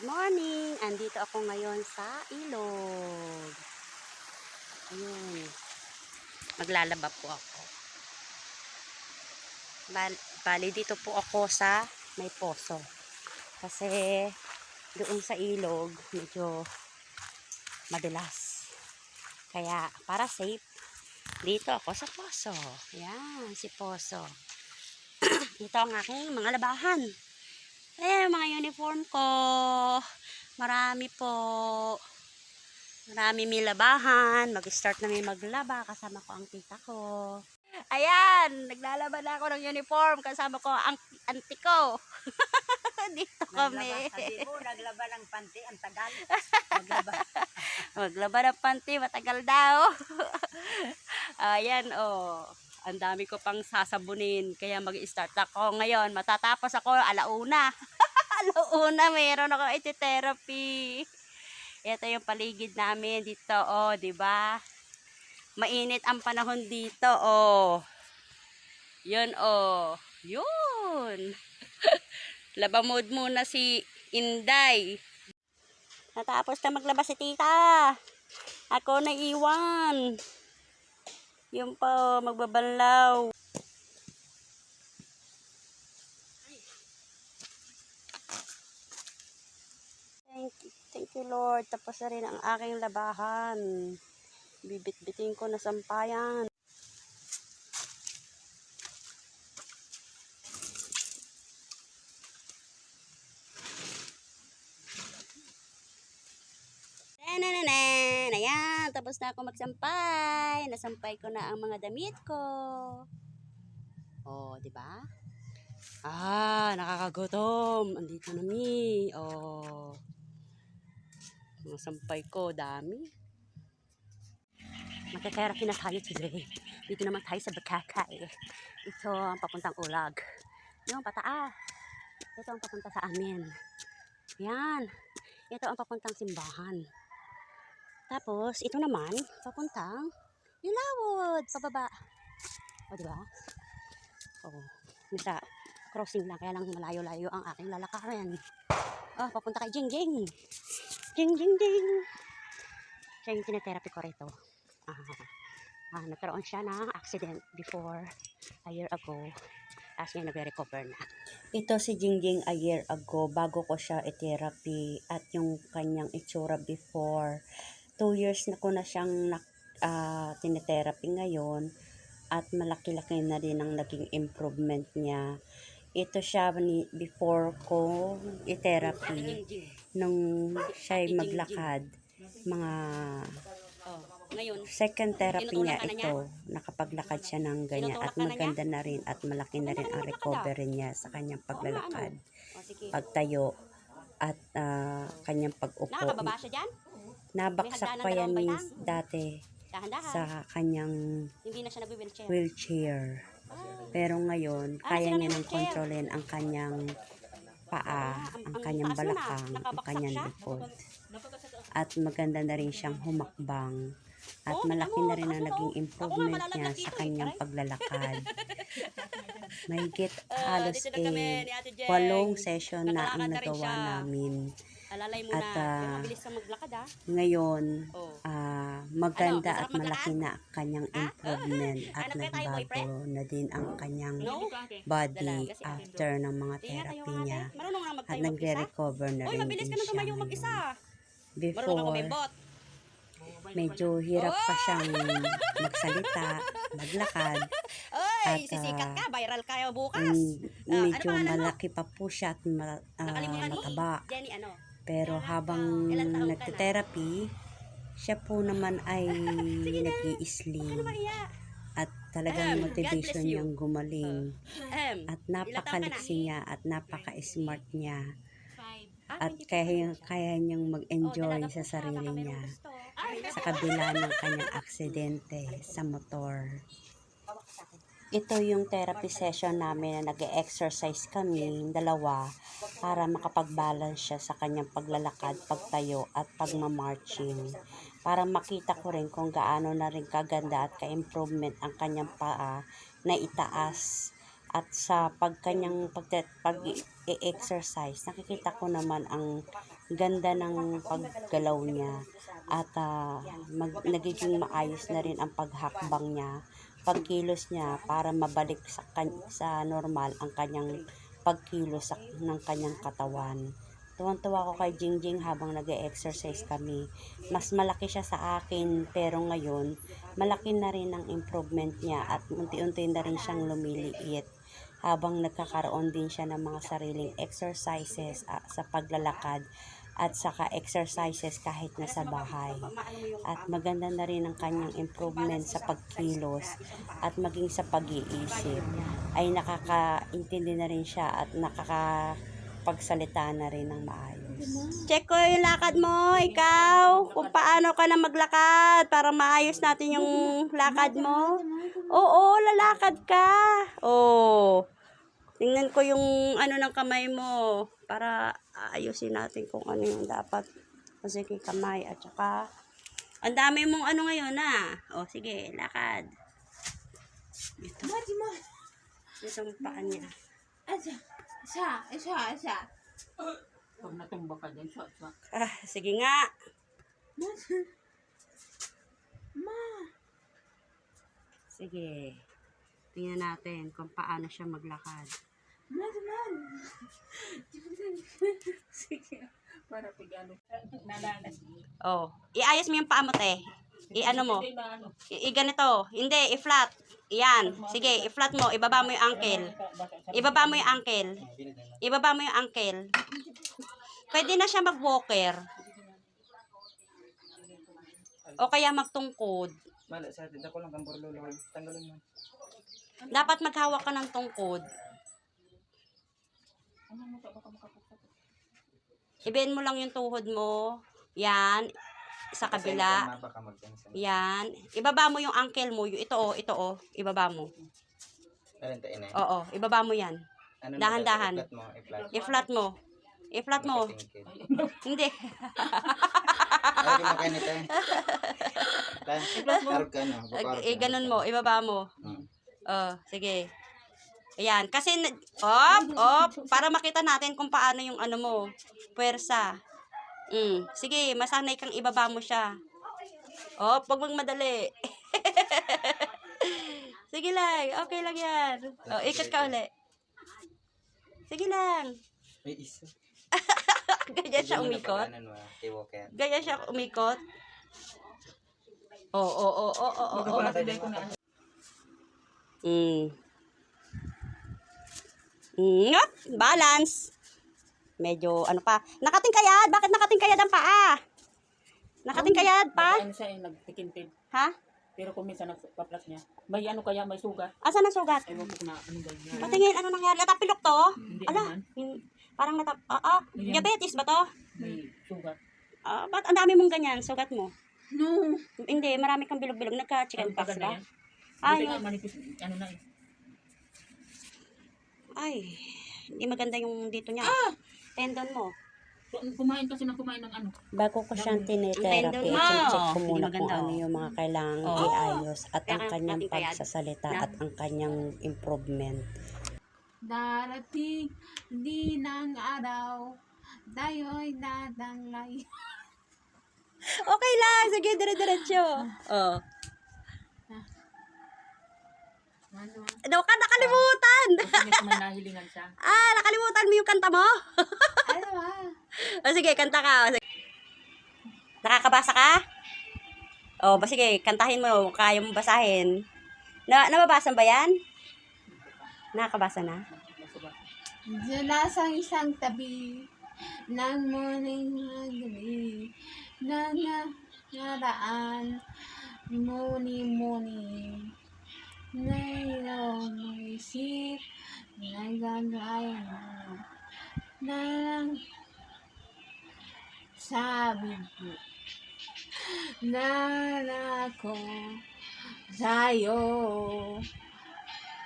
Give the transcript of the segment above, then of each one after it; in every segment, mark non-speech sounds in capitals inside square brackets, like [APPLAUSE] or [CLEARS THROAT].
Good morning! Andito ako ngayon sa ilog. Ayun. Maglalaba po ako. Bal- Bali, dito po ako sa may poso. Kasi doon sa ilog, medyo madulas. Kaya, para safe, dito ako sa poso. Yan, si poso. [CLEARS THROAT] Ito ang aking mga labahan. Ayan, mga uniform ko. Marami po. Marami may labahan. Mag-start na may maglaba. Kasama ko ang tita ko. Ayan, naglalaba na ako ng uniform. Kasama ko ang auntie ko. [LAUGHS] Dito kami. Naglaba, sabi mo, naglaba ng panty, ang tagal. Maglaba. [LAUGHS] Maglaba ng panty, matagal daw. [LAUGHS] Ayan, oh. Ang dami ko pang sasabunin. Kaya mag-start ako ngayon. Matatapos ako alauna. [LAUGHS] alauna, mayroon ako iti-therapy. Ito yung paligid namin dito, oh, di ba? Mainit ang panahon dito, oh. Yun, oh. Yun. [LAUGHS] Laba mode muna si Inday. Natapos na maglaba si tita. Ako na iwan. Yun po, magbabanlaw. Thank you, thank you Lord. Tapos na rin ang aking labahan. Bibit-bitin ko na sampayan. Nanananan! Ayan, tapos na ako magsampay. Nasampay ko na ang mga damit ko. Oh, di ba? Ah, nakakagutom. Andito na mi. Oh. Mga sampay ko, dami. Magka-therapy na tayo today. Dito naman tayo sa Bakakay. Ito ang papuntang ulag. Yung pataas. Ito ang papunta sa amin. Yan. Ito ang papuntang simbahan. Tapos, ito naman, papuntang Ilawod, pababa. O, di ba? Oo. Nasa crossing lang, kaya lang malayo-layo ang aking lalakarin. Oh, papunta kay Jing Jing. Jing Jing Jing. Siya yung tinetherapy ko rito. Ah, ah, nagkaroon siya ng accident before a year ago. Tapos ngayon nagre-recover na. Ito si Jingjing a year ago bago ko siya i-therapy at yung kanyang itsura before. Two years na ko na siyang nak, ah, tinetherapy ngayon at malaki-laki na din ang naging improvement niya. Ito siya ni before ko i-therapy nung siya ay maglakad. Mga ngayon, second therapy niya ito. Nakapaglakad siya ng ganyan at maganda na rin at malaki na rin ang recovery niya sa kanyang paglalakad, pagtayo at ah, kanyang pag-upo. Nakakababa siya dyan? Nabaksak May pa yan dalawang dati sa kanyang Hindi na siya nag-wheelchair. wheelchair. Pero ngayon, Ah, kaya niya may nang kontrolin ang kanyang paa, Ah, ang, ang kanyang balakang, ang kanyang likod. At maganda na rin siyang humakbang. At Oo, malaki na rin ang naging oh. Improvement niya sa eh, kanyang paglalakad. [LAUGHS] Mahigit Ah, halos eh, walong session na ang nagawa namin. Alalay mo At, na. Yung mabilis ka maglakad ah. Ngayon, Oh. ah, maganda Ano, at malaki na ang kanyang Ah? improvement at tayo, nagbago na din ang kanyang No? body after ng mga therapy niya. na At nagre-recover na rin mabilis din ka na siya mag-isa. Before, ka medyo hirap pa siyang magsalita, maglakad. [LAUGHS] Oy, At, sisikat ka. Viral kayo bukas. Mm, Ah, medyo ano malaki pa po siya at ma- ni mataba. Jenny ano? Pero habang nagte-therapy, siya po naman ay iya? At talagang motivation niyang gumaling. At napakaliksi niya at napaka-smart niya. Ah, At 22 kaya, kaya niyang Oh, mag-enjoy po sa sarili niya. Sa kabila ng kanyang aksidente sa motor. Ito yung therapy session namin na nag-exercise kami, dalawa, para makapag-balance siya sa kanyang paglalakad, pagtayo, at pagmamarching. Para makita ko rin kung gaano na rin kaganda at ka-improvement ang kanyang paa na itaas. At sa pagkanyang pag, pag-exercise, nakikita ko naman ang ganda ng paggalaw niya at ah, mag, nagiging maayos na rin ang paghakbang niya, pagkilos niya para mabalik sa, sa normal ang kanyang pagkilos sa, ng kanyang katawan. Tuwang-tuwa ko kay Jingjing habang nag exercise kami. Mas malaki siya sa akin pero ngayon malaki na rin ang improvement niya at unti-unti na rin siyang lumiliit habang nagkakaroon din siya ng mga sariling exercises ah, sa paglalakad at saka exercises kahit nasa bahay. At maganda na rin ang kanyang improvement sa pagkilos at maging sa pag-iisip. Ay nakakaintindi na rin siya at nakakapagsalita na rin ng maayos. Check ko yung lakad mo, ikaw. Kung paano ka na maglakad para maayos natin yung lakad mo. Oo, lalakad ka. Oo. Tingnan ko yung ano ng kamay mo para ayusin natin kung ano yung dapat. O sige, kamay at saka ang dami mong ano ngayon na. O sige, lakad. Ito. Ito ang paa niya. Asa, isa, isa, isa. Pag natumba ka dyan, shot, shot. Ah, sige nga. Ma, Sige. Tingnan natin kung paano siya maglakad. Ma, man. [LAUGHS] Sige. Para pag ano. Nalalas. Oh, iayos mo yung paa mo, te. I-ano mo. Hindi na ano. I, i- ganito. Hindi, i-flat. Iyan. Sige, i-flat mo. Ibaba mo yung ankle. Ibaba mo yung ankle. Ibaba mo yung ankle. Pwede na siya mag-walker. O kaya magtungkod. Mala sa atin, ako lang kang borlolo. Tanggalin mo. Dapat maghawak ka ng tungkod. Ano mo ka baka makapagpapag. Ibend mo lang yung tuhod mo. Yan. Sa kabila. Yan. Ibaba mo yung ankle mo. Ito oh, ito oh. Ibaba mo. Oo, ibaba mo yan. Ano dahan-dahan. I-flat mo. I-flat. I-flat mo. I-flat. [LAUGHS] Hindi. Ay, di mo eh. Eh, ganun mo. Ibaba mo. Hmm. Oh, sige. Ayan. Kasi, op, op. Para makita natin kung paano yung ano mo. Puwersa. Mm. Sige, masanay kang ibaba mo siya. Op, wag mong madali. [LAUGHS] sige lang. Okay lang yan. Oh, ikot ka uli. Sige lang. May isa. [LAUGHS] Ganyan siya umikot. ah. Ganyan siya umikot. Oo, oo, oo, oo, oo. Mm. Yup, balance. Medyo ano pa. Nakatingkayad. Bakit nakatingkayad ang paa? Nakatingkayad pa? Ano siya eh, nagtikintid. Ha? Pero kung minsan nagpaplat niya, may ano kaya, may sugat. Asan ang sugat? Ewan ko na anong ganyan. Patingin, ano nangyari? Natapilok to? Hindi Ala, naman. parang natap... Oo, Ganyan. diabetes ba to? May sugat. Ah, ba't ang dami mong ganyan? Sugat mo? No. Hindi, marami kang bilog-bilog. Nagka-chicken pox ba? Ay, nga manipis, ano na eh. Ay, hindi maganda yung dito niya. Tendon mo. Ku- Kumain kasi ng kumain ng ano. Bago ko siyang Tendon tinetherapy, mo. check ko Hindi muna maganda, kung ano oh. yung mga kailangang Oo. iayos at ang kanyang natin pagsasalita at ang kanyang improvement. Darating di ng araw, tayo'y dadanglay. Okay lang, sige, dire-diretso. [LAUGHS] Oh. Ano? Daw ka nakalimutan. Kasi may nahilingan siya. [LAUGHS] Ah, nakalimutan mo yung kanta mo? Ano ah? [LAUGHS] o sige, kanta ka. O, sige. Nakakabasa ka? O, ba sige, kantahin mo. Kaya mo basahin. Na, nababasa ba yan? Nakakabasa na? Dula sa isang tabi ng muling gabi na naraan muni-muni na iyong isip nagagaya mo na lang sabi ko na ako sa'yo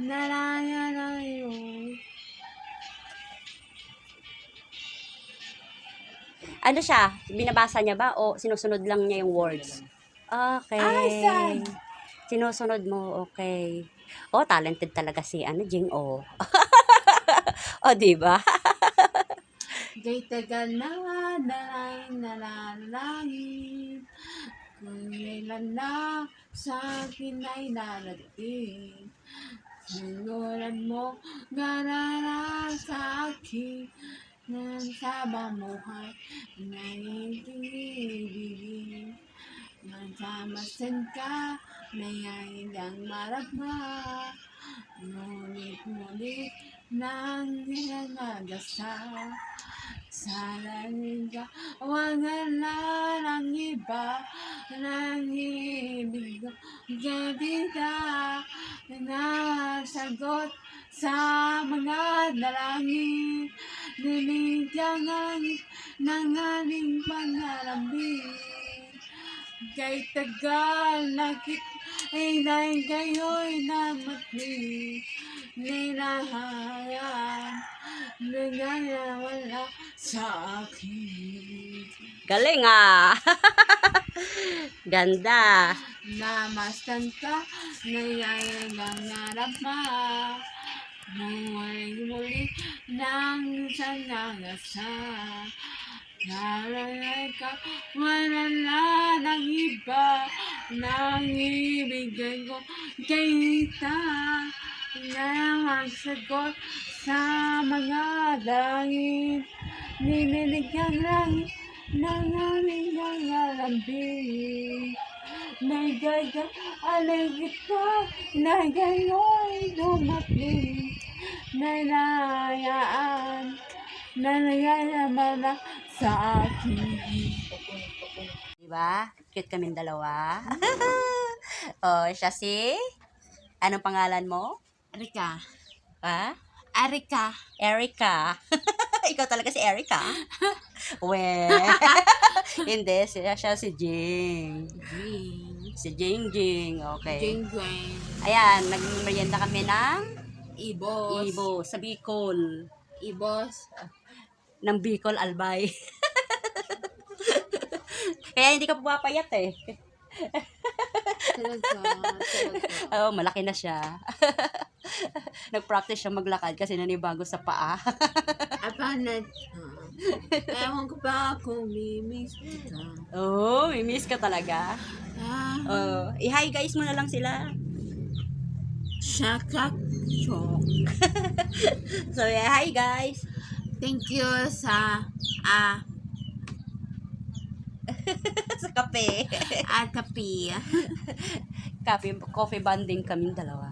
narayanayo Ano siya? Binabasa niya ba o sinusunod lang niya yung words? Okay. Asan? Sinusunod mo, okay. Oh, talented talaga si ano, Jing O. [LAUGHS] o, di ba? [LAUGHS] Kay tagal na dalangin nalalangin Kung kailan na sa akin ay darating Sinulan mo ganara sa akin Nang sabang buhay na ibigin Masamasan ka na ang maragma Ngunit-ngunit nang ginagasa Salamin ka, wagan na ng iba Nang ibig ko gabi ka Nasagot sa mga dalangin. Binigyan ng aming pangalambing Kay tagal na kita ay dahil kayo'y namatli Ninahayan Nagayawala sa akin Galing ah! [LAUGHS] Ganda! Namastan ka Nayayagang narapa Muli muli Nang sanagasa Nalalay ka Malala ng iba Nang ibigay ko Kita Na magsagot Sa mga langit Niniligyan langit Nang aming nangalambing May gaya, alay kita, na gayo'y dumating, na inayaan, na sa akin. Diba? Cute kaming dalawa. [LAUGHS] oh, siya si... Anong pangalan mo? Erika, Ha? Erika, Erica. [LAUGHS] Ikaw talaga si Erica? [LAUGHS] We. Hindi, siya, siya si Jing. Jing, Si Jing Jing. Okay. Jing Jing, Ayan, nagmerienda kami ng Ibos, Ibo sa Bicol. Ibos, Ng Bicol Albay. [LAUGHS] Kaya hindi ka pumapayat eh. talaga, talaga. [LAUGHS] Oo, malaki na siya. [LAUGHS] Nag-practice siya maglakad kasi nanibago sa paa. Apanat, ewan ko ba kung mimiss ka. Oo, oh, miss ka talaga. Ah, Oh, i-hi guys mo na lang sila. shakak, chok. So, yeah, hi guys. Thank you sa ah, [LAUGHS] sa kape. at kapi. Coffee, coffee bonding kaming dalawa.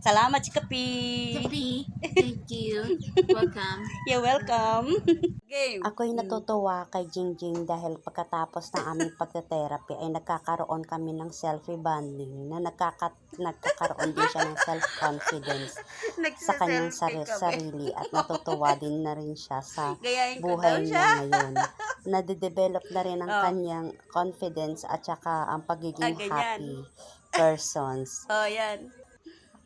Salamat si Kapi. Kapi. Thank you. Welcome. [LAUGHS] You're welcome. Game. Ako'y natutuwa kay Jingjing dahil pagkatapos ng aming pagte-therapy ay nagkakaroon kami ng selfie bonding na nagkaka nagkakaroon din siya ng self-confidence sa kanyang sari- sarili at natutuwa din na rin siya sa buhay siya. niya ngayon. Nade-develop na rin ang Oh. kanyang confidence at saka ang pagiging Ah, happy persons Oh, yan.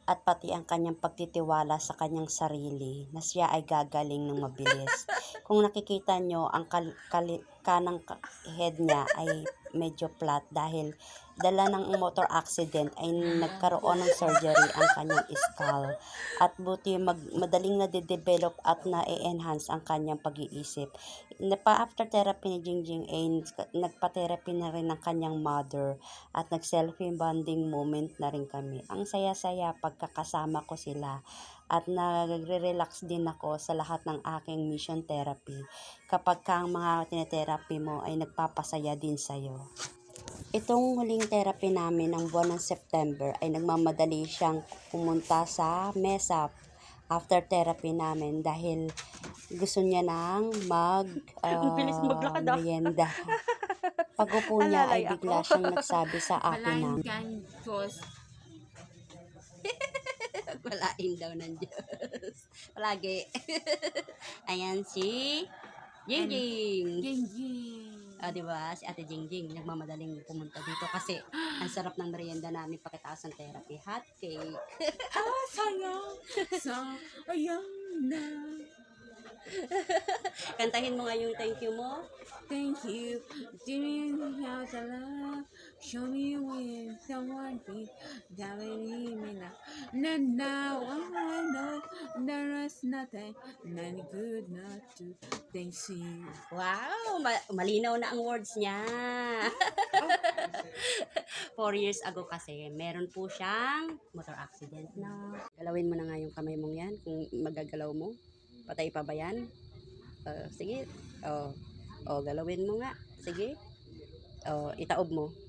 At pati ang kanyang pagtitiwala sa kanyang sarili na siya ay gagaling ng mabilis. [LAUGHS] Kung nakikita nyo, ang kal- kali- kanang ka- head niya ay medyo flat dahil dala ng motor accident ay nagkaroon ng surgery ang kanyang skull at buti mag, madaling na-develop at na-enhance ang kanyang pag-iisip. Na pa after therapy ni Jingjing ay nagpa-therapy na rin ng kanyang mother at nag-selfie bonding moment na rin kami. Ang saya-saya pagkakasama ko sila at nagre-relax din ako sa lahat ng aking mission therapy kapag ka ang mga tinetherapy mo ay nagpapasaya din sa'yo. Itong huling therapy namin ng buwan ng September ay nagmamadali siyang pumunta sa mesa after therapy namin dahil gusto niya nang mag [LAUGHS] bilis ah, maglakad, ah. merienda. [LAUGHS] Pag-upo niya ay bigla ako. siyang nagsabi sa akin na Walain daw ng Diyos. Palagi. [LAUGHS] Ayan si Jingjing. Jingjing. Ah, di ba? Si Ate Jingjing nagmamadaling pumunta dito kasi ang sarap ng merienda namin pagkatapos ng therapy. Hot cake. [LAUGHS] Ah, sayang. Sa, ayang na. Kantahin mo nga yung thank you mo. Thank you. Didn't have the love. Show me when someone be that me now. And now I know there is nothing, nothing good not to thank you. Wow, ma- malinaw na ang words niya. [LAUGHS] Four years ago kasi, meron po siyang motor accident na. Galawin mo na nga yung kamay mong yan, kung magagalaw mo. Patay pa ba yan? Uh, sige. Oh. oh, galawin mo nga. Sige. Oh, itaob mo.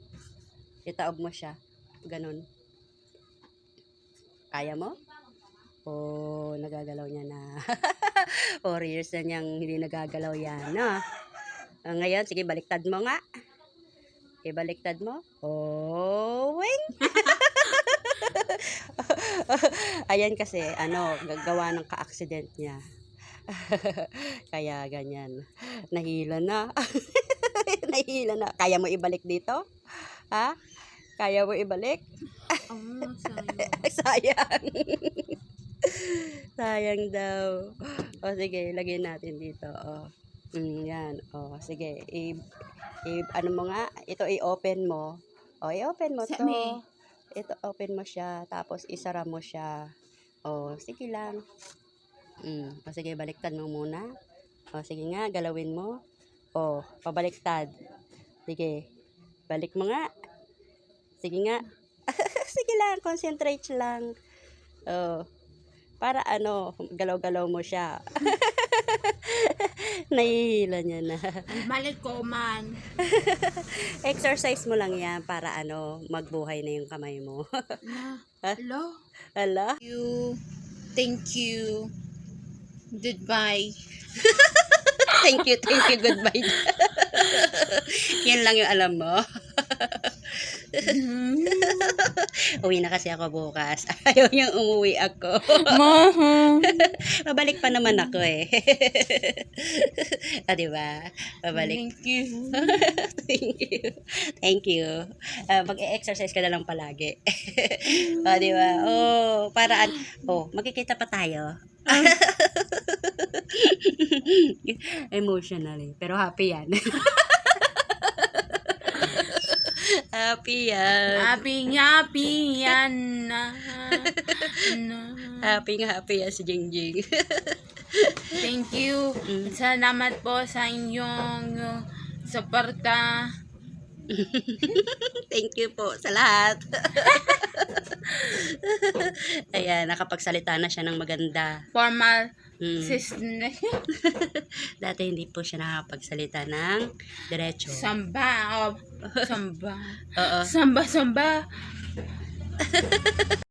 Itaob mo siya. Ganon. Kaya mo? Oh, nagagalaw niya na. [LAUGHS] Four years na niyang hindi nagagalaw yan, no? Ah, ngayon, sige, baliktad mo nga. Okay, baliktad mo. Oh, wing! [LAUGHS] Ayan kasi, ano, gagawa ng ka-accident niya. [LAUGHS] Kaya ganyan. Nahila na. Nahila na. Kaya mo ibalik dito? Ha? Kaya mo ibalik? Oh, [LAUGHS] sayang. Sayang. [LAUGHS] Sayang daw. O sige, lagyan natin dito. O. Mm, yan. O, sige. I, i- ano mo nga? Ito i-open mo. O, i-open mo to. Saan Ito, open mo siya. Tapos, isara mo siya. O, sige lang. Mm, o, sige, baliktad mo muna. O, sige nga, galawin mo. O, pabaliktad. Sige. Balik mo nga. Sige nga. [LAUGHS] sige lang, concentrate lang. Oh. Para ano, galaw-galaw mo siya. [LAUGHS] Nahihila niya na. Balik ko man. [LAUGHS] Exercise mo lang yan para ano, magbuhay na yung kamay mo. Ha? Hello? Ala? You. Thank you. Goodbye. Thank you, thank you, goodbye. Yan lang yung alam mo. Uwi na kasi ako bukas. [LAUGHS] Ayaw niyang umuwi ako. Mahal. [LAUGHS] Babalik pa naman ako eh. [LAUGHS] ah, di ba? Babalik. Thank you. Thank you. Thank you. Ah, mag-exercise ka na lang palagi. oh, di ba? Oh, paraan. Oh, magkikita pa tayo. Emotionally. Pero happy yan. Happy yan. Happy happy yan na. na. [LAUGHS] Happy nga happy yan si Jingjing. [LAUGHS] Thank you. Salamat po sa inyong uh, suporta. [LAUGHS] Thank you po sa lahat. Ayan, nakapagsalita na siya ng maganda. Formal Mm. system. [LAUGHS] Dati hindi po siya nakapagsalita ng diretso. Samba. Oh, samba. [LAUGHS] Oo. Samba, samba. [LAUGHS]